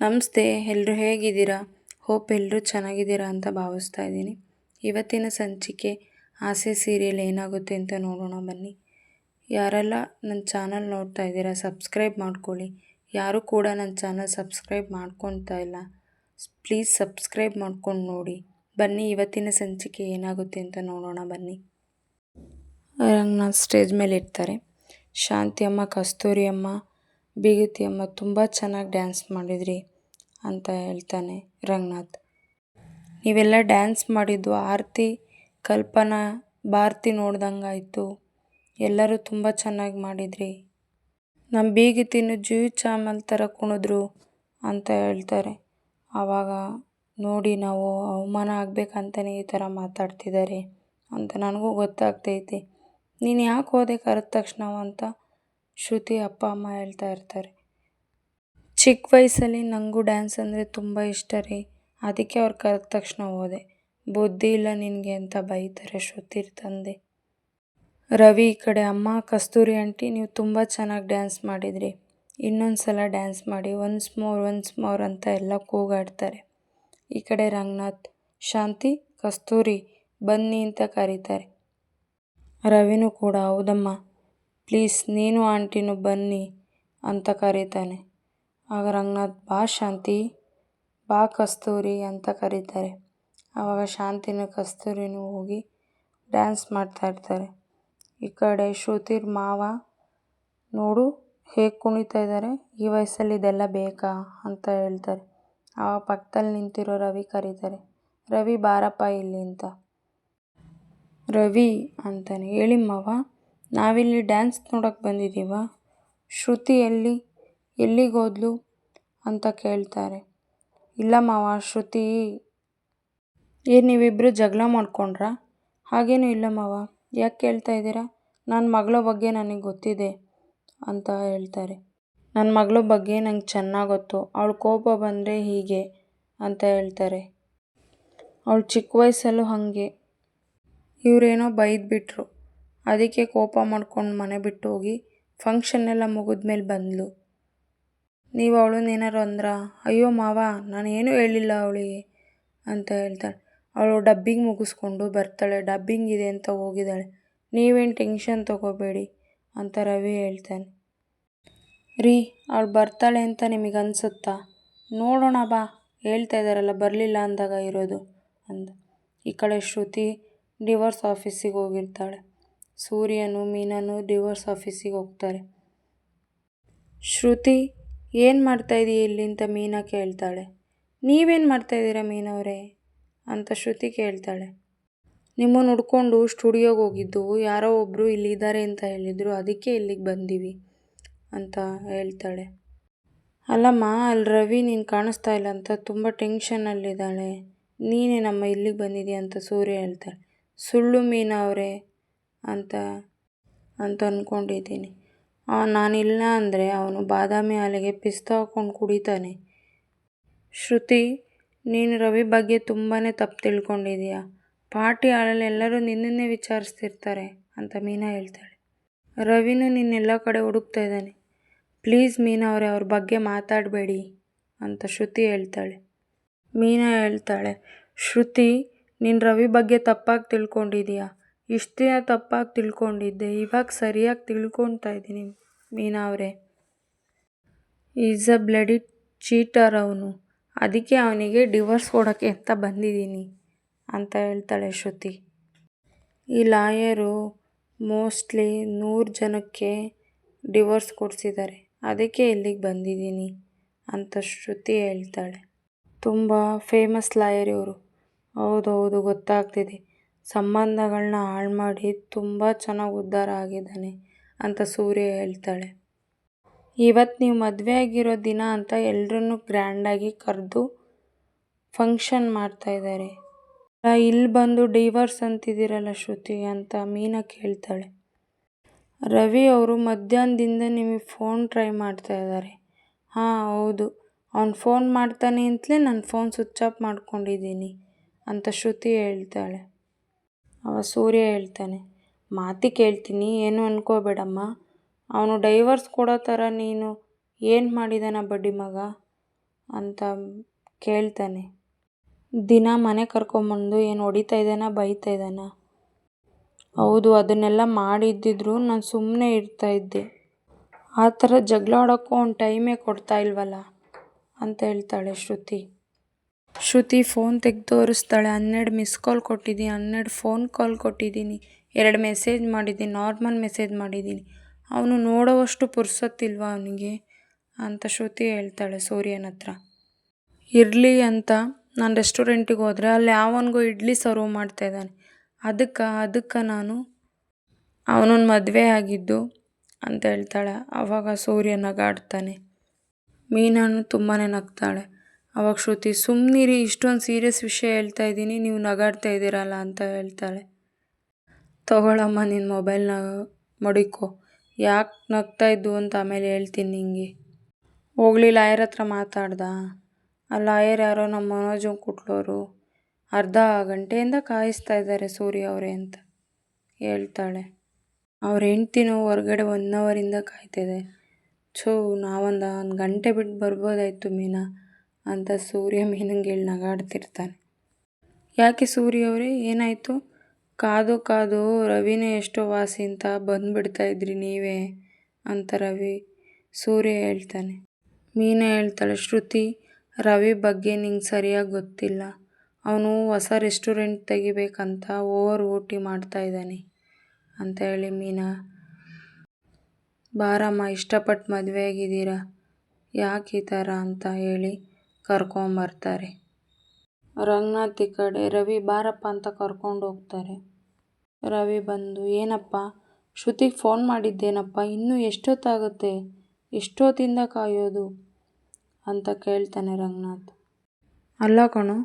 ನಮಸ್ತೆ ಎಲ್ಲರೂ ಹೇಗಿದ್ದೀರಾ? ಹೋಪ್ ಎಲ್ಲರೂ ಚೆನ್ನಾಗಿದ್ದೀರಾ ಅಂತ ಭಾವಿಸ್ತಾ ಇದ್ದೀನಿ. ಇವತ್ತಿನ ಸಂಚಿಕೆ ಆಸೆ ಸೀರಿಯಲ್ ಏನಾಗುತ್ತೆ ಅಂತ ನೋಡೋಣ ಬನ್ನಿ. ಯಾರೆಲ್ಲ ನನ್ನ ಚಾನಲ್ ನೋಡ್ತಾ ಇದ್ದೀರಾ, ಸಬ್ಸ್ಕ್ರೈಬ್ ಮಾಡ್ಕೊಳ್ಳಿ. ಯಾರೂ ಕೂಡ ನನ್ನ ಚಾನಲ್ ಸಬ್ಸ್ಕ್ರೈಬ್ ಮಾಡ್ಕೊತಾ ಇಲ್ಲ. ಪ್ಲೀಸ್ ಸಬ್ಸ್ಕ್ರೈಬ್ ಮಾಡ್ಕೊಂಡು ನೋಡಿ. ಬನ್ನಿ, ಇವತ್ತಿನ ಸಂಚಿಕೆ ಏನಾಗುತ್ತೆ ಅಂತ ನೋಡೋಣ ಬನ್ನಿ. ರಂಗನಾಥ್ ಸ್ಟೇಜ್ ಮೇಲೆ ಇರ್ತಾರೆ ಶಾಂತಿಯಮ್ಮ, ಕಸ್ತೂರಿಯಮ್ಮ ಬೀಗತಿ ಅಮ್ಮ ತುಂಬ ಚೆನ್ನಾಗಿ ಡ್ಯಾನ್ಸ್ ಮಾಡಿದ್ರಿ ಅಂತ ಹೇಳ್ತಾನೆ ರಂಗನಾಥ್. ನೀವೆಲ್ಲ ಡ್ಯಾನ್ಸ್ ಮಾಡಿದ್ದು ಆರತಿ, ಕಲ್ಪನಾ, ಭಾರತಿ ನೋಡ್ದಂಗಾಯಿತು ಎಲ್ಲರೂ ತುಂಬ ಚೆನ್ನಾಗಿ ಮಾಡಿದ್ರಿ. ನಮ್ಮ ಬೀಗತಿನೂ ಜೂ ಚಾಮಲ್ ಥರ ಕುಣಿದ್ರು ಅಂತ ಹೇಳ್ತಾರೆ. ಆವಾಗ ನೋಡಿ ನಾವು ಅವಮಾನ ಆಗಬೇಕಂತಲೇ ಈ ಥರ ಮಾತಾಡ್ತಿದ್ದಾರೆ ಅಂತ ನನಗೂ ಗೊತ್ತಾಗ್ತೈತಿ. ನೀನು ಯಾಕೆ ಹೋದೆ ಕರೆದ ತಕ್ಷಣ ಅಂತ ಶ್ರುತಿ ಅಪ್ಪ ಅಮ್ಮ ಹೇಳ್ತಾ ಇರ್ತಾರೆ. ಚಿಕ್ಕ ವಯಸ್ಸಲ್ಲಿ ನನಗೂ ಡ್ಯಾನ್ಸ್ ಅಂದರೆ ತುಂಬ ಇಷ್ಟ ರೀ. ಅದಕ್ಕೆ ಅವ್ರು ಕರೆದ ತಕ್ಷಣ ಹೋದೆ ಬುದ್ಧಿ ಇಲ್ಲ ನಿನಗೆ ಅಂತ ಬೈತಾರೆ ಶ್ರುತಿರ್ ತಂದೆ. ರವಿ, ಈ ಕಡೆ ಅಮ್ಮ, ಕಸ್ತೂರಿ ಆಂಟಿ, ನೀವು ತುಂಬ ಚೆನ್ನಾಗಿ ಡ್ಯಾನ್ಸ್ ಮಾಡಿದ್ರಿ. ಇನ್ನೊಂದು ಸಲ ಡ್ಯಾನ್ಸ್ ಮಾಡಿ ಒನ್ಸ್ ಮೋರ್ ಒನ್ಸ್ ಮೋರ್ ಅಂತ ಎಲ್ಲ ಕೂಗಾಡ್ತಾರೆ. ಈ ಕಡೆ ರಂಗನಾಥ್, ಶಾಂತಿ, ಕಸ್ತೂರಿ, ಬನ್ನಿ ಅಂತ ಕರೀತಾರೆ. ರವಿನೂ ಕೂಡ, ಹೌದಮ್ಮ. ಪ್ಲೀಸ್ ನೀನು ಆಂಟಿನೂ ಬನ್ನಿ ಅಂತ ಕರೀತಾನೆ. ಆಗ ರಂಗನಾಥ್, ಬಾ ಶಾಂತಿ, ಬಾ ಕಸ್ತೂರಿ ಅಂತ ಕರೀತಾರೆ. ಆವಾಗ ಶಾಂತಿನೂ ಕಸ್ತೂರಿನೂ ಹೋಗಿ ಡ್ಯಾನ್ಸ್ ಮಾಡ್ತಾಯಿರ್ತಾರೆ ಈ ಕಡೆ ಶ್ರುತಿರ್ ಮಾವ, ನೋಡು ಹೇಗೆ ಕುಣಿತಾ ಇದ್ದಾರೆ ಈ ವಯಸ್ಸಲ್ಲಿ ಇದೆಲ್ಲ ಬೇಕಾ ಅಂತ ಹೇಳ್ತಾರೆ. ಆವಾಗ ಪಕ್ಕದಲ್ಲಿ ನಿಂತಿರೋ ರವಿ ಕರೀತಾರೆ, ರವಿ ಬಾರಪ್ಪ ಇಲ್ಲಿ ಅಂತ. ರವಿ ಅಂತಾನೆ, ಹೇಳಿ ಮಾವ ನಾವಿಲ್ಲಿ ಡ್ಯಾನ್ಸ್ ನೋಡೋಕೆ ಬಂದಿದ್ದೀವ ಶ್ರುತಿ ಎಲ್ಲಿ ಎಲ್ಲಿಗೆ ಹೋದ್ಲು ಅಂತ ಕೇಳ್ತಾರೆ. ಇಲ್ಲ ಮಾವ, ಶ್ರುತಿ. ಏನು ನೀವಿಬ್ಬರು ಜಗಳ ಮಾಡ್ಕೊಂಡ್ರಾ? ಹಾಗೇನೂ ಇಲ್ಲ ಮಾವ. ಯಾಕೆ ಕೇಳ್ತಾ ಇದ್ದೀರಾ? ನನ್ನ ಮಗಳ ಬಗ್ಗೆ ನನಗೆ ಗೊತ್ತಿದೆ ಅಂತ ಹೇಳ್ತಾರೆ. ನನ್ನ ಮಗಳ ಬಗ್ಗೆ ನಂಗೆ ಚೆನ್ನಾಗಿ ಗೊತ್ತು. ಅವಳು ಕೋಪ ಬಂದರೆ ಹೀಗೆ ಅಂತ ಹೇಳ್ತಾರೆ. ಅವಳು ಚಿಕ್ಕ ವಯಸ್ಸಲ್ಲೂ ಹಾಗೆ. ಇವರೇನೋ ಬೈದ್ಬಿಟ್ರು. ಅದಕ್ಕೆ ಕೋಪ ಮಾಡ್ಕೊಂಡು ಮನೆ ಬಿಟ್ಟು ಹೋಗಿ ಫಂಕ್ಷನ್ ಎಲ್ಲ ಮುಗಿದ್ಮೇಲೆ ಬಂದಳು ನೀವು ಅವಳು ಏನಾರು ಅಂದ್ರಾ? ಅಯ್ಯೋ ಮಾವ, ನಾನು ಏನೂ ಹೇಳಿಲ್ಲ ಅವಳಿಗೆ, ಅಂತ ಹೇಳ್ತಾಳೆ. ಅವಳು ಡಬ್ಬಿಂಗ್ ಮುಗಿಸ್ಕೊಂಡು ಬರ್ತಾಳೆ. ಡಬ್ಬಿಂಗ್ ಇದೆ ಅಂತ ಹೋಗಿದ್ದಾಳೆ. ನೀವೇನು ಟೆನ್ಷನ್ ತಗೋಬೇಡಿ, ಅಂತ ರವಿ ಹೇಳ್ತಾನೆ. ರೀ, ಅವಳು ಬರ್ತಾಳೆ ಅಂತ ನಿಮಗೆ ಅನಿಸುತ್ತಾ? ನೋಡೋಣ ಬಾ, ಹೇಳ್ತಾ ಇದ್ದಾರಲ್ಲ, ಬರಲಿಲ್ಲ ಅಂದಾಗ ಇರೋದು, ಅಂದ. ಈ ಕಡೆ ಶ್ರುತಿ ಡಿವೋರ್ಸ್ ಆಫೀಸಿಗೆ ಹೋಗಿರ್ತಾಳೆ. ಸೂರ್ಯನು ಮೀನನು ಡಿವೋರ್ಸ್ ಆಫೀಸಿಗೆ ಹೋಗ್ತಾರೆ. ಶ್ರುತಿ, ಏನು ಮಾಡ್ತಾಯಿದ್ದೀಯ ಇಲ್ಲಿ ಅಂತ ಮೀನಾ ಕೇಳ್ತಾಳೆ. ನೀವೇನು ಮಾಡ್ತಾಯಿದ್ದೀರಾ ಮೀನವರೇ? ಅಂತ ಶ್ರುತಿ ಕೇಳ್ತಾಳೆ. ನಿಮ್ಮನ್ನು ಹುಡ್ಕೊಂಡು ಸ್ಟುಡಿಯೋಗೆ ಹೋಗಿದ್ದು ಯಾರೋ ಒಬ್ಬರು ಇಲ್ಲಿದ್ದಾರೆ ಅಂತ ಹೇಳಿದರು, ಅದಕ್ಕೆ ಇಲ್ಲಿಗೆ ಬಂದೀವಿ ಅಂತ ಹೇಳ್ತಾಳೆ. ಅಲ್ಲಮ್ಮ, ಅಲ್ಲಿ ರವಿ ನೀನು ಕಾಣಿಸ್ತಾ ಇಲ್ಲ ಅಂತ ತುಂಬ ಟೆನ್ಷನಲ್ಲಿದ್ದಾಳೆ ನೀನೇ ನಮ್ಮ ಇಲ್ಲಿಗೆ ಬಂದಿದ್ದೀಯ ಅಂತ ಸೂರ್ಯ ಹೇಳ್ತಾಳೆ. ಸುಳ್ಳು ಮೀನಾ ಅವರೇ. ಅಂತ ಅಂತ ಅಂದ್ಕೊಂಡಿದ್ದೀನಿ ನಾನಿಲ್ಲ ಅಂದರೆ ಅವನು ಬಾದಾಮಿ ಹಾಲಿಗೆ ಪಿಸ್ತಾ ಹಾಕ್ಕೊಂಡು ಕುಡಿತಾನೆ. ಶ್ರುತಿ, ನೀನು ರವಿ ಬಗ್ಗೆ ತುಂಬಾ ತಪ್ಪು ತಿಳ್ಕೊಂಡಿದೀಯ ಪಾರ್ಟಿ ಹಾಳಲ್ಲಿ ಎಲ್ಲರೂ ನಿನ್ನನ್ನೇ ವಿಚಾರಿಸ್ತಿರ್ತಾರೆ ಅಂತ ಮೀನಾ ಹೇಳ್ತಾಳೆ. ರವಿನೂ ನಿನ್ನೆಲ್ಲ ಕಡೆ ಹುಡುಕ್ತಾ ಇದ್ದಾನೆ. ಪ್ಲೀಸ್ ಮೀನಾ ಅವರೇ, ಅವ್ರ ಬಗ್ಗೆ ಮಾತಾಡಬೇಡಿ ಅಂತ ಶ್ರುತಿ ಹೇಳ್ತಾಳೆ. ಮೀನಾ ಹೇಳ್ತಾಳೆ, ಶ್ರುತಿ, ನೀನು ರವಿ ಬಗ್ಗೆ ತಪ್ಪಾಗಿ ತಿಳ್ಕೊಂಡಿದೀಯ ಇಷ್ಟು ತಪ್ಪಾಗಿ ತಿಳ್ಕೊಂಡಿದ್ದೆ. ಇವಾಗ ಸರಿಯಾಗಿ ತಿಳ್ಕೊತಾ ಇದ್ದೀನಿ ಮೀನಾ ಅವರೇ. ಈಸ್ ಅ ಬ್ಲಡಿ ಚೀಟರ್ ಅವನು. ಅದಕ್ಕೆ ಅವನಿಗೆ ಡಿವೋರ್ಸ್ ಕೊಡೋಕ್ಕೆ ಅಂತ ಬಂದಿದ್ದೀನಿ ಅಂತ ಹೇಳ್ತಾಳೆ ಶ್ರುತಿ. ಈ ಲಾಯರು ಮೋಸ್ಟ್ಲಿ ನೂರು ಜನಕ್ಕೆ ಡಿವೋರ್ಸ್ ಕೊಡಿಸಿದ್ದಾರೆ. ಅದಕ್ಕೆ ಇಲ್ಲಿಗೆ ಬಂದಿದ್ದೀನಿ ಅಂತ ಶ್ರುತಿ ಹೇಳ್ತಾಳೆ. ತುಂಬ ಫೇಮಸ್ ಲಾಯರ್ ಇವರು. ಹೌದೌದು, ಗೊತ್ತಾಗ್ತಿದೆ. ಸಂಬಂಧಗಳನ್ನ ಹಾಳು ಮಾಡಿ ತುಂಬ ಚೆನ್ನಾಗಿ ಉದ್ಧಾರ ಆಗಿದ್ದಾನೆ ಅಂತ ಸೂರ್ಯ ಹೇಳ್ತಾಳೆ. ಇವತ್ತು ನೀವು ಮದುವೆ ಆಗಿರೋ ದಿನ ಅಂತ ಎಲ್ರನ್ನೂ ಗ್ರ್ಯಾಂಡಾಗಿ ಕರೆದು ಫಂಕ್ಷನ್ ಮಾಡ್ತಾಯಿದ್ದಾರೆ ಇಲ್ಲಿ ಬಂದು ಡೈವರ್ಸ್ ಅಂತಿದ್ದೀರಲ್ಲ ಶ್ರುತಿ ಅಂತ ಮೀನಾ ಕೇಳ್ತಾಳೆ. ರವಿ ಅವರು ಮಧ್ಯಾಹ್ನದಿಂದ ನಿಮಗೆ ಫೋನ್ ಟ್ರೈ ಮಾಡ್ತಾ ಇದ್ದಾರೆ ಹಾಂ, ಹೌದು. ಅವ್ನು ಫೋನ್ ಮಾಡ್ತಾನೆ ಅಂತಲೇ ನಾನು ಫೋನ್ ಸ್ವಿಚ್ ಆಫ್ ಮಾಡ್ಕೊಂಡಿದ್ದೀನಿ ಅಂತ ಶ್ರುತಿ ಹೇಳ್ತಾಳೆ. ಅವ ಸೂರ್ಯ ಹೇಳ್ತಾನೆ, ಮಾತಿ ಕೇಳ್ತೀನಿ, ಏನು ಅಂದ್ಕೋಬೇಡಮ್ಮ ಅವನು ಡೈವರ್ಸ್ ಕೊಡೋ ಥರ ನೀನು ಏನು ಮಾಡಿದಾನ ಬಡ್ಡಿ ಮಗ? ಅಂತ ಕೇಳ್ತಾನೆ. ದಿನ ಮನೆ ಕರ್ಕೊಂಬಂದು ಏನು ಹೊಡಿತಾ ಇದ್ದಾನ, ಬೈತಾ ಇದ್ದಾನ? ಹೌದು, ಅದನ್ನೆಲ್ಲ ಮಾಡಿದ್ದಿದ್ರು ನಾನು ಸುಮ್ಮನೆ ಇರ್ತಾಯಿದ್ದೆ ಆ ಥರ ಜಗಳ ಆಡೋಕ್ಕೂ ಅವ್ನು ಟೈಮೇ ಕೊಡ್ತಾ ಇಲ್ವಲ್ಲ? ಅಂತ ಹೇಳ್ತಾಳೆ ಶ್ರುತಿ. ಶ್ರುತಿ ಫೋನ್ ತೆಗೆದು ತೋರಿಸ್ತಾಳೆ ಹನ್ನೆರಡು ಮಿಸ್ ಕಾಲ್ ಕೊಟ್ಟಿದ್ದೀನಿ. ಹನ್ನೆರಡು ಫೋನ್ ಕಾಲ್ ಕೊಟ್ಟಿದ್ದೀನಿ. ಎರಡು ಮೆಸೇಜ್ ಮಾಡಿದ್ದೀನಿ. ನಾರ್ಮಲ್ ಮೆಸೇಜ್ ಮಾಡಿದ್ದೀನಿ. ಅವನು ನೋಡೋವಷ್ಟು ಪುರ್ಸೊತ್ತಿಲ್ವ ಅವನಿಗೆ? ಅಂತ ಶ್ರುತಿ ಹೇಳ್ತಾಳೆ ಸೂರ್ಯನ ಹತ್ರ. ಇರಲಿ ಅಂತ ನಾನು ರೆಸ್ಟೋರೆಂಟಿಗೆ ಹೋದರೆ ಅಲ್ಲಿ ಯಾವನಿಗೂ ಇಡ್ಲಿ ಸರ್ವ್ ಮಾಡ್ತಾ ಇದ್ದಾನೆ. ಅದಕ್ಕೆ ಅದಕ್ಕೆ ನಾನು? ಅವನೊಂದು ಮದುವೆ ಆಗಿದ್ದು ಅಂತ ಹೇಳ್ತಾಳೆ. ಆವಾಗ ಸೂರ್ಯ ನಗಾಡ್ತಾನೆ. ಮೀನಾನು ತುಂಬಾ ನಗ್ತಾಳೆ. ಅವಾಗ ಶ್ರುತಿ ಸುಮ್ಮನಿರಿ ಇಷ್ಟೊಂದು ಸೀರಿಯಸ್ ವಿಷಯ ಹೇಳ್ತಾ ಇದ್ದೀನಿ, ನೀವು ನಗಾಡ್ತಾ ಇದ್ದೀರಲ್ಲ ಅಂತ ಹೇಳ್ತಾಳೆ. ತಗೊಳಮ್ಮ ನಿನ್ನ ಮೊಬೈಲ್ನ ಮಡಿಕೋ. ಯಾಕೆ ನಗ್ತಾ ಇದ್ದು ಅಂತ ಆಮೇಲೆ ಹೇಳ್ತೀನಿ ನಿಂಗೆ. ಹೋಗ್ಲಿ, ಲಾಯರ್ ಹತ್ರ ಮಾತಾಡ್ದ? ಆ ಲಾಯರ್ ಯಾರೋ ನಮ್ಮ ಮನೋಜ್ ಕುಟ್ಲೋರು. ಅರ್ಧ ಗಂಟೆಯಿಂದ ಕಾಯಿಸ್ತಾ ಇದ್ದಾರೆ ಸೂರ್ಯ ಅವರೇ ಅಂತ ಹೇಳ್ತಾಳೆ. ಅವ್ರ ಹೆಂಡ್ತಿನೂ ಹೊರಗಡೆ ಒನ್ ಅವರಿಂದ ಕಾಯ್ತಿದೆ. ಛೋ, ನಾವೊಂದು ಒಂದು ಗಂಟೆ ಬಿಟ್ಟು ಬರ್ಬೋದಾಯ್ತು ಮೀನಾ. ಅಂತ ಸೂರ್ಯ ಮೀನಂಗೇಳಿ ನಗಾಡ್ತಿರ್ತಾನೆ. ಯಾಕೆ ಸೂರ್ಯ ಅವರೇ ಏನಾಯಿತು? ಕಾದು ಕಾದು ರವಿನೇ ಎಷ್ಟೋ ವಾಸಿ ಅಂತ ಬಂದುಬಿಡ್ತಾ ಇದ್ರಿ ನೀವೇ ಅಂತ ರವಿ ಸೂರ್ಯ ಹೇಳ್ತಾನೆ. ಮೀನಾ ಹೇಳ್ತಾಳೆ, ಶ್ರುತಿ, ರವಿ ಬಗ್ಗೆ ನಿಂಗೆ ಸರಿಯಾಗಿ ಗೊತ್ತಿಲ್ಲ. ಅವನು ಹೊಸ ರೆಸ್ಟೋರೆಂಟ್ ತೆಗಿಬೇಕಂತ ಓವರ್ ಓಟಿ ಮಾಡ್ತಾ ಇದ್ದಾನೆ ಅಂತ ಹೇಳಿ ಮೀನಾ. ಬಾರಮ್ಮ ಇಷ್ಟಪಟ್ಟು ಮದುವೆ ಆಗಿದ್ದೀರಾ? ಯಾಕೆ ಈ ಥರ? ಅಂತ ಹೇಳಿ ಕರ್ಕೊಂಬರ್ತಾರೆ. ರಂಗನಾಥ್ ಈ ಕಡೆ ರವಿ ಬಾರಪ್ಪ ಅಂತ ಕರ್ಕೊಂಡು ಹೋಗ್ತಾರೆ. ರವಿ ಬಂದು, ಏನಪ್ಪ, ಶ್ರುತಿಗೆ ಫೋನ್ ಮಾಡಿದ್ದೇನಪ್ಪ? ಇನ್ನೂ ಎಷ್ಟೊತ್ತಾಗುತ್ತೆ? ಎಷ್ಟೊತ್ತಿಂದ ಕಾಯೋದು? ಅಂತ ಕೇಳ್ತಾನೆ ರಂಗನಾಥ್. ಅಲ್ಲ ಕಣು,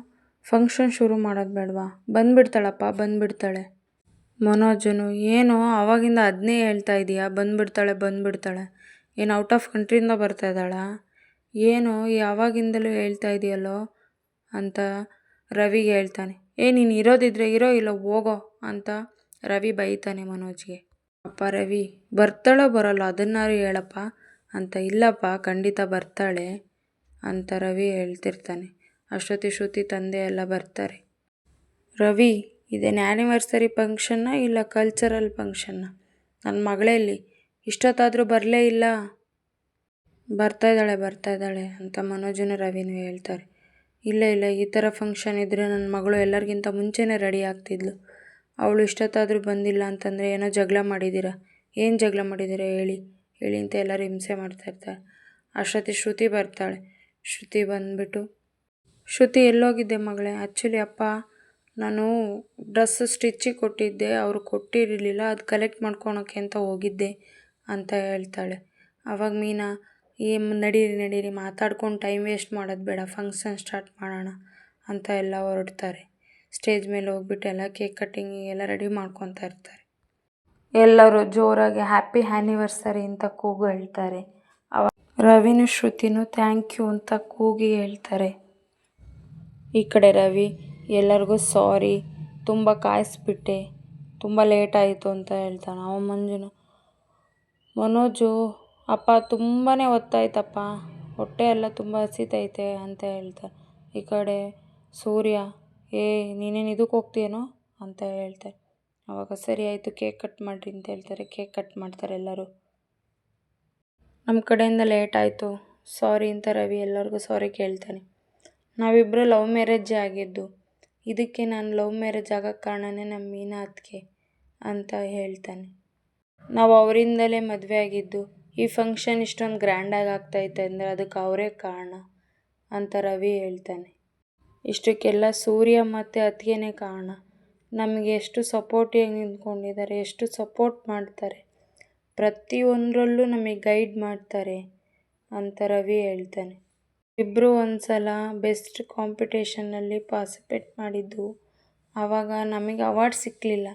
ಫಂಕ್ಷನ್ ಶುರು ಮಾಡೋದು ಬೇಡವಾ? ಬಂದುಬಿಡ್ತಾಳಪ್ಪ, ಬಂದುಬಿಡ್ತಾಳೆ. ಮನೋಜನು, ಏನೋ ಆವಾಗಿಂದ ಅದನ್ನೇ ಹೇಳ್ತಾ ಇದೀಯಾ? ಬಂದುಬಿಡ್ತಾಳೆ ಬಂದುಬಿಡ್ತಾಳೆ. ಏನು ಔಟ್ ಆಫ್ ಕಂಟ್ರಿಯಿಂದ ಬರ್ತಾ ಇದ್ದಾಳಾ? ಏನೋ ಯಾವಾಗಿಂದಲೂ ಹೇಳ್ತಾ ಇದೆಯಲ್ಲೋ ಅಂತ ರವಿಗೆ ಹೇಳ್ತಾನೆ. ಏ, ನೀನು ಇರೋದಿದ್ರೆ ಇರೋ, ಇಲ್ಲ ಹೋಗೋ ಅಂತ ರವಿ ಬೈತಾನೆ ಮನೋಜ್ಗೆ. ಅಪ್ಪ ರವಿ, ಬರ್ತಾಳೋ ಬರೋಲ್ಲ, ಅದನ್ನಾರು ಹೇಳಪ್ಪ ಅಂತ. ಇಲ್ಲಪ್ಪ, ಖಂಡಿತ ಬರ್ತಾಳೆ ಅಂತ ರವಿ ಹೇಳ್ತಿರ್ತಾನೆ. ಅಷ್ಟೊತ್ತಿ ಶ್ರುತಿ ತಂದೆ ಎಲ್ಲ ಬರ್ತಾರೆ. ರವಿ, ಇದೇನು ಆ್ಯನಿವರ್ಸರಿ ಫಂಕ್ಷನ್ನ ಇಲ್ಲ ಕಲ್ಚರಲ್ ಫಂಕ್ಷನ್ನ ನನ್ನ ಮಗಳಲ್ಲಿ ಇಷ್ಟೊತ್ತಾದರೂ ಬರಲೇ ಇಲ್ಲ. ಬರ್ತಾ ಇದ್ದಾಳೆ ಬರ್ತಾ ಇದ್ದಾಳೆ ಅಂತ ಮನೋಜನ ರವಿನು ಹೇಳ್ತಾರೆ. ಇಲ್ಲ ಇಲ್ಲ, ಈ ಥರ ಫಂಕ್ಷನ್ ಇದ್ದರೆ ನನ್ನ ಮಗಳು ಎಲ್ಲರಿಗಿಂತ ಮುಂಚೆನೇ ರೆಡಿ ಆಗ್ತಿದ್ಲು. ಅವಳು ಇಷ್ಟೊತ್ತಾದರೂ ಬಂದಿಲ್ಲ ಅಂತಂದರೆ ಏನೋ ಜಗಳ ಮಾಡಿದ್ದೀರಾ? ಏನು ಜಗಳ ಮಾಡಿದ್ದೀರಾ ಹೇಳಿ ಹೇಳಿ ಅಂತ ಎಲ್ಲರೂ ಹಿಂಸೆ ಮಾಡ್ತಾಯಿರ್ತಾರೆ ಅಷ್ಟೊತ್ತಿ ಶ್ರುತಿ ಬರ್ತಾಳೆ. ಶ್ರುತಿ ಬಂದುಬಿಟ್ಟು, ಶ್ರುತಿ ಎಲ್ಲೋಗಿದ್ದೆ ಮಗಳೇ ಆ್ಯಕ್ಚುಲಿ ಅಪ್ಪ, ನಾನು ಡ್ರೆಸ್ ಸ್ಟಿಚ್ಚಿಗೆ ಕೊಟ್ಟಿದ್ದೆ, ಅವರು ಕೊಟ್ಟಿರಲಿಲ್ಲ, ಅದು ಕಲೆಕ್ಟ್ ಮಾಡ್ಕೊಳಕ್ಕೆ ಅಂತ ಹೋಗಿದ್ದೆ, ಅಂತ ಹೇಳ್ತಾಳೆ. ಆವಾಗ ಮೀನಾ ಏ ನಡೀರಿ ನಡೀರಿ, ಮಾತಾಡ್ಕೊಂಡು ಟೈಮ್ ವೇಸ್ಟ್ ಮಾಡೋದು ಬೇಡ ಫಂಕ್ಷನ್ ಸ್ಟಾರ್ಟ್ ಮಾಡೋಣ ಅಂತ ಎಲ್ಲ ಹೊರಡ್ತಾರೆ. ಸ್ಟೇಜ್ ಮೇಲೆ ಹೋಗ್ಬಿಟ್ಟು ಎಲ್ಲ ಕೇಕ್ ಕಟ್ಟಿಂಗಿಗೆಲ್ಲ ರೆಡಿ ಮಾಡ್ಕೊತಾ ಇರ್ತಾರೆ. ಎಲ್ಲರೂ ಜೋರಾಗಿ ಹ್ಯಾಪಿ ಆ್ಯನಿವರ್ಸರಿ ಅಂತ ಕೂಗು ಹೇಳ್ತಾರೆ. ಅವ ರವಿನೂ ಶ್ರುತಿನೂ ಥ್ಯಾಂಕ್ ಯು ಅಂತ ಕೂಗಿ ಹೇಳ್ತಾರೆ. ಈ ಕಡೆ ರವಿ, ಎಲ್ಲರಿಗೂ ಸಾರಿ ತುಂಬ ಕಾಯಿಸ್ಬಿಟ್ಟೆ, ತುಂಬ ಲೇಟ್ ಆಯಿತು ಅಂತ ಹೇಳ್ತಾನೆ. ಅವ ಮಂಜುನು ಮನೋಜು ಅಪ್ಪ ತುಂಬಾ ಹೊತ್ತಾಯ್ತಪ್ಪ ಹೊಟ್ಟೆ ಎಲ್ಲ ತುಂಬ ಹಸಿತೈತೆ ಅಂತ ಹೇಳ್ತಾರೆ. ಈ ಕಡೆ ಸೂರ್ಯ, ಏ, ನೀನೇನು ಇದಕ್ಕೆ ಹೋಗ್ತೀಯೇನೋ? ಅಂತ ಹೇಳ್ತಾರೆ. ಆವಾಗ ಸರಿ ಆಯಿತು, ಕೇಕ್ ಕಟ್ ಮಾಡಿರಿ ಅಂತ ಹೇಳ್ತಾರೆ. ಕೇಕ್ ಕಟ್ ಮಾಡ್ತಾರೆ ಎಲ್ಲರೂ. ನಮ್ಮ ಕಡೆಯಿಂದ ಲೇಟ್ ಆಯಿತು. ಸಾರಿ ಅಂತ ರವಿ ಎಲ್ಲರಿಗೂ ಸಾರಿ ಕೇಳ್ತಾನೆ. ನಾವಿಬ್ಬರು ಲವ್ ಮ್ಯಾರೇಜೇ ಆಗಿದ್ದು. ಇದಕ್ಕೆ ನಾನು ಲವ್ ಮ್ಯಾರೇಜ್ ಆಗೋಕ್ಕೆ ಕಾರಣನೇ ನಮ್ಮ ಮೀನಾ ಅತ್ತಿಗೆ ಅಂತ ಹೇಳ್ತಾನೆ. ನಾವು ಅವರಿಂದಲೇ ಮದುವೆ ಆಗಿದ್ದು. ಈ ಫಂಕ್ಷನ್ ಇಷ್ಟೊಂದು ಗ್ರ್ಯಾಂಡಾಗಿ ಆಗ್ತೈತೆ ಅಂದರೆ ಅದಕ್ಕೆ ಅವರೇ ಕಾರಣ ಅಂತ ರವಿ ಹೇಳ್ತಾನೆ. ಇಷ್ಟಕ್ಕೆಲ್ಲ ಸೂರ್ಯ ಮತ್ತು ಅತ್ತಿಗೆನೇ ಕಾರಣ. ನಮಗೆ ಎಷ್ಟು ಸಪೋರ್ಟಿಯಾಗಿ ನಿಂತ್ಕೊಂಡಿದ್ದಾರೆ, ಎಷ್ಟು ಸಪೋರ್ಟ್ ಮಾಡ್ತಾರೆ. ಪ್ರತಿಯೊಂದರಲ್ಲೂ ನಮಗೆ ಗೈಡ್ ಮಾಡ್ತಾರೆ ಅಂತ ರವಿ ಹೇಳ್ತಾನೆ. ಇಬ್ಬರು ಒಂದು ಸಲ ಬೆಸ್ಟ್ ಕಾಂಪಿಟೇಷನ್ನಲ್ಲಿ ಪಾರ್ಟಿಸಿಪೇಟ್ ಮಾಡಿದ್ದು. ಆವಾಗ ನಮಗೆ ಅವಾರ್ಡ್ ಸಿಕ್ಕಲಿಲ್ಲ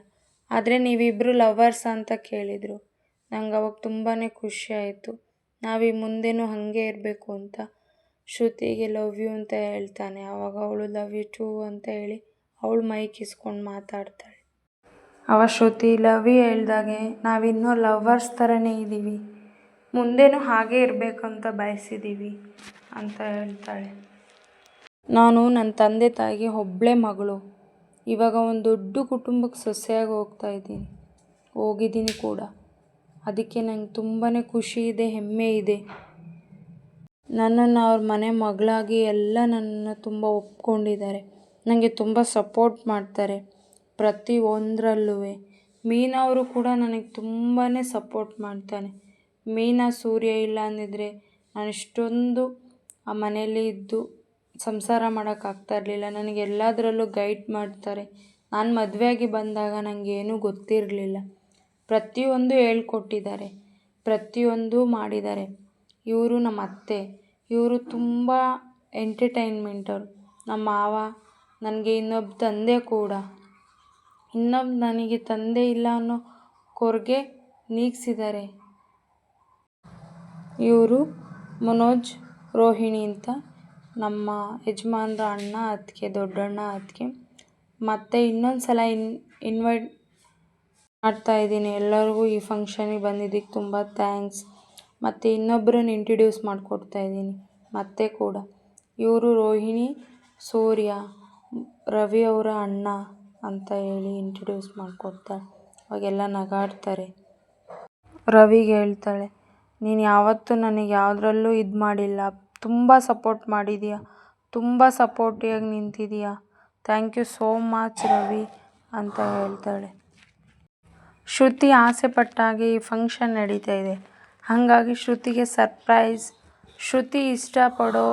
ಆದರೆ ನೀವಿಬ್ಬರು ಲವರ್ಸ್ ಅಂತ ಕೇಳಿದರು. ನಂಗೆ ಅವಾಗ ತುಂಬಾ ಖುಷಿ ಆಯಿತು. ನಾವು ಈ ಮುಂದೆನೂ ಹಾಗೆ ಇರಬೇಕು ಅಂತ. ಶ್ರುತಿಗೆ ಲವ್ ಯು ಅಂತ ಹೇಳ್ತಾನೆ. ಆವಾಗ ಅವಳು ಲವ್ ಯು ಟೂ ಅಂತ ಹೇಳಿ ಅವಳು ಮೈ ಕಿಸ್ಕೊಂಡು ಮಾತಾಡ್ತಾಳೆ. ಅವ ಶ್ರುತಿ ಲವ್ ಯು ಹೇಳ್ದಾಗೆ ನಾವಿನ್ನೂ ಲವರ್ಸ್ ಥರನೇ ಇದ್ದೀವಿ ಮುಂದೆಯೂ ಹಾಗೆ ಇರಬೇಕು ಅಂತ ಬಯಸಿದ್ದೀವಿ ಅಂತ ಹೇಳ್ತಾಳೆ. ನಾನು ನನ್ನ ತಂದೆ ತಾಯಿಗೆ ಒಬ್ಬಳೇ ಮಗಳು. ಇವಾಗ ಒಂದು ದೊಡ್ಡ ಕುಟುಂಬಕ್ಕೆ ಸೊಸೆಯಾಗಿ ಹೋಗ್ತಾ ಇದ್ದೀನಿ. ಹೋಗಿದ್ದೀನಿ ಕೂಡ. ಅದಕ್ಕೆ ನಂಗೆ ತುಂಬಾ ಖುಷಿ ಇದೆ, ಹೆಮ್ಮೆ ಇದೆ. ನನ್ನನ್ನು ಅವ್ರ ಮನೆ ಮಗಳಾಗಿ ಎಲ್ಲ ನನ್ನನ್ನು ತುಂಬ ಒಪ್ಕೊಂಡಿದ್ದಾರೆ. ನನಗೆ ತುಂಬ ಸಪೋರ್ಟ್ ಮಾಡ್ತಾರೆ ಪ್ರತಿ ಒಂದರಲ್ಲೂ ಮೀನಾ ಅವರು ಕೂಡ ನನಗೆ ತುಂಬಾ ಸಪೋರ್ಟ್ ಮಾಡ್ತಾನೆ. ಮೀನಾ ಸೂರ್ಯ ಇಲ್ಲ ಅಂದಿದ್ರೆ ನಾನು ಇಷ್ಟೊಂದು ಆ ಮನೆಯಲ್ಲಿ ಇದ್ದು ಸಂಸಾರ ಮಾಡೋಕ್ಕಾಗ್ತಾ ಇರಲಿಲ್ಲ. ನನಗೆ ಎಲ್ಲದರಲ್ಲೂ ಗೈಡ್ ಮಾಡ್ತಾರೆ. ನಾನು ಮದುವೆಯಾಗಿ ಬಂದಾಗ ನನಗೇನೂ ಗೊತ್ತಿರಲಿಲ್ಲ. ಪ್ರತಿಯೊಂದು ಹೇಳ್ಕೊಟ್ಟಿದ್ದಾರೆ, ಪ್ರತಿಯೊಂದು ಮಾಡಿದ್ದಾರೆ. ಇವರು ನಮ್ಮ ಅತ್ತೆ, ಇವರು ತುಂಬ ಎಂಟರ್ಟೈನ್ಮೆಂಟರು ನಮ್ಮ ಮಾವ, ನನಗೆ ಇನ್ನೊಬ್ಬ ತಂದೆ ಕೂಡ. ಇನ್ನೊಬ್ಬ ನನಗೆ ತಂದೆ ಇಲ್ಲ ಅನ್ನೋ ಕೊರಗೆ ನೀಗಿಸಿದ್ದಾರೆ. ಇವರು ಮನೋಜ್ ರೋಹಿಣಿ ಅಂತ, ನಮ್ಮ ಯಜಮಾನ್ರ ಅಣ್ಣ ಅದಕ್ಕೆ ದೊಡ್ಡಣ್ಣ ಅದಕ್ಕೆ ಮತ್ತು ಇನ್ನೊಂದು ಸಲ ಇನ್ ಇನ್ವೈಟ್ ಮಾಡ್ತಾ ಇದ್ದೀನಿ. ಎಲ್ಲರಿಗೂ ಈ ಫಂಕ್ಷನಿಗೆ ಬಂದಿದ್ದಕ್ಕೆ ತುಂಬ ಥ್ಯಾಂಕ್ಸ್ ಮತ್ತು ಇನ್ನೊಬ್ಬರನ್ನ ಇಂಟ್ರಡ್ಯೂಸ್ ಮಾಡಿಕೊಡ್ತಾ ಇದ್ದೀನಿ. ಮತ್ತೆ ಕೂಡ. ಇವರು ರೋಹಿಣಿ, ಸೂರ್ಯ, ರವಿ ಅವರ ಅಣ್ಣ ಅಂತ ಹೇಳಿ ಇಂಟ್ರಡ್ಯೂಸ್ ಮಾಡಿಕೊಡ್ತಾಳೆ ಅವಾಗೆಲ್ಲ ನಗಾಡ್ತಾರೆ. ರವಿಗೆ ಹೇಳ್ತಾಳೆ, ನೀನು ಯಾವತ್ತೂ ನನಗೆ ಯಾವುದ್ರಲ್ಲೂ ಇದು ಮಾಡಿಲ್ಲ. ತುಂಬ ಸಪೋರ್ಟ್ ಮಾಡಿದೀಯ. ತುಂಬ ಸಪೋರ್ಟಿಯಾಗಿ ನಿಂತಿದೀಯ. Thank you so much Ravi ಅಂತ ಹೇಳ್ತಾಳೆ. ಶ್ರುತಿ ಆಸೆ ಪಟ್ಟಾಗೆ ಈ ಫಂಕ್ಷನ್ ನಡೀತಾ ಇದೆ. ಹಾಗಾಗಿ ಶ್ರುತಿಗೆ ಸರ್ಪ್ರೈಸ್ ಶ್ರುತಿ ಇಷ್ಟಪಡೋ,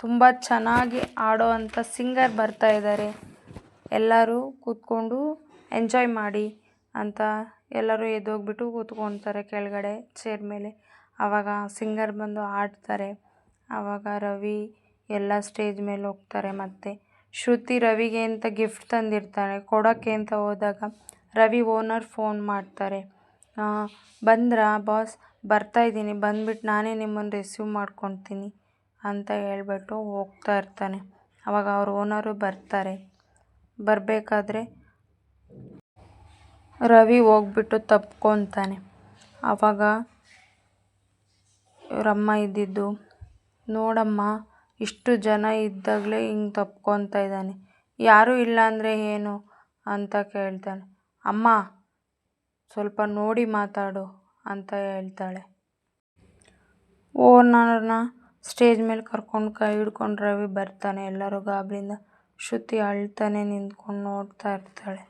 ತುಂಬ ಚೆನ್ನಾಗಿ ಆಡೋ ಅಂಥ ಸಿಂಗರ್ ಬರ್ತಾ ಇದ್ದಾರೆ. ಎಲ್ಲರೂ ಕೂತ್ಕೊಂಡು ಎಂಜಾಯ್ ಮಾಡಿ ಅಂತ ಎಲ್ಲರೂ ಎದ್ದೋಗ್ಬಿಟ್ಟು ಕೂತ್ಕೊತಾರೆ ಕೆಳಗಡೆ ಚೇರ್ ಮೇಲೆ. ಆವಾಗ ಸಿಂಗರ್ ಬಂದು ಹಾಡ್ತಾರೆ ಆವಾಗ ರವಿ ಎಲ್ಲ ಸ್ಟೇಜ್ ಮೇಲೆ ಹೋಗ್ತಾರೆ ಮತ್ತು. ಶ್ರುತಿ ರವಿಗೆ ಅಂತ ಗಿಫ್ಟ್ ತಂದಿರ್ತಾರೆ ಕೊಡೋಕ್ಕೆ ಅಂತ ಹೋದಾಗ ರವಿ ಓನರ್ ಫೋನ್ ಮಾಡ್ತಾರೆ. ಬಂದ್ರಾ ಬಾಸ್? ಬರ್ತಾ ಇದ್ದೀನಿ. ಬಂದ್ಬಿಟ್ಟು ನಾನೇ ನಿಮ್ಮನ್ನು ರಿಸೀವ್ ಮಾಡ್ಕೊತೀನಿ ಅಂತ ಹೇಳ್ಬಿಟ್ಟು ಹೋಗ್ತಾ ಇರ್ತಾನೆ. ಅವಾಗ ಅವ್ರ ಓನರು ಬರ್ತಾರೆ. ಬರಬೇಕಾದ್ರೆ ರವಿ ಹೋಗ್ಬಿಟ್ಟು ತಪ್ಕೊತಾನೆ. ಆವಾಗ ಇವರಮ್ಮ ಇದ್ದಿದ್ದು, ನೋಡಮ್ಮ, ಇಷ್ಟು ಜನ ಇದ್ದಾಗಲೇ ಹಿಂಗೆ ತಪ್ಕೊತಾ ಇದ್ದಾನೆ. ಯಾರೂ ಇಲ್ಲ ಅಂದರೆ ಏನು? ಅಂತ ಕೇಳ್ತಾನೆ. ಅಮ್ಮ, ಸ್ವಲ್ಪ ನೋಡಿ ಮಾತಾಡು ಅಂತ ಹೇಳ್ತಾಳೆ. ಓನರ್ನ ಸ್ಟೇಜ್ ಮೇಲೆ ಕರ್ಕೊಂಡು ಕೈ ಹಿಡ್ಕೊಂಡು ರವಿ ಬರ್ತಾನೆ. ಎಲ್ಲರೂ ಗಾಬರಿಯಿಂದ ಶ್ರುತಿ ಅಳ್ತಾನೆ ನಿಂತ್ಕೊಂಡು ನೋಡ್ತಾ ಇರ್ತಾಳೆ.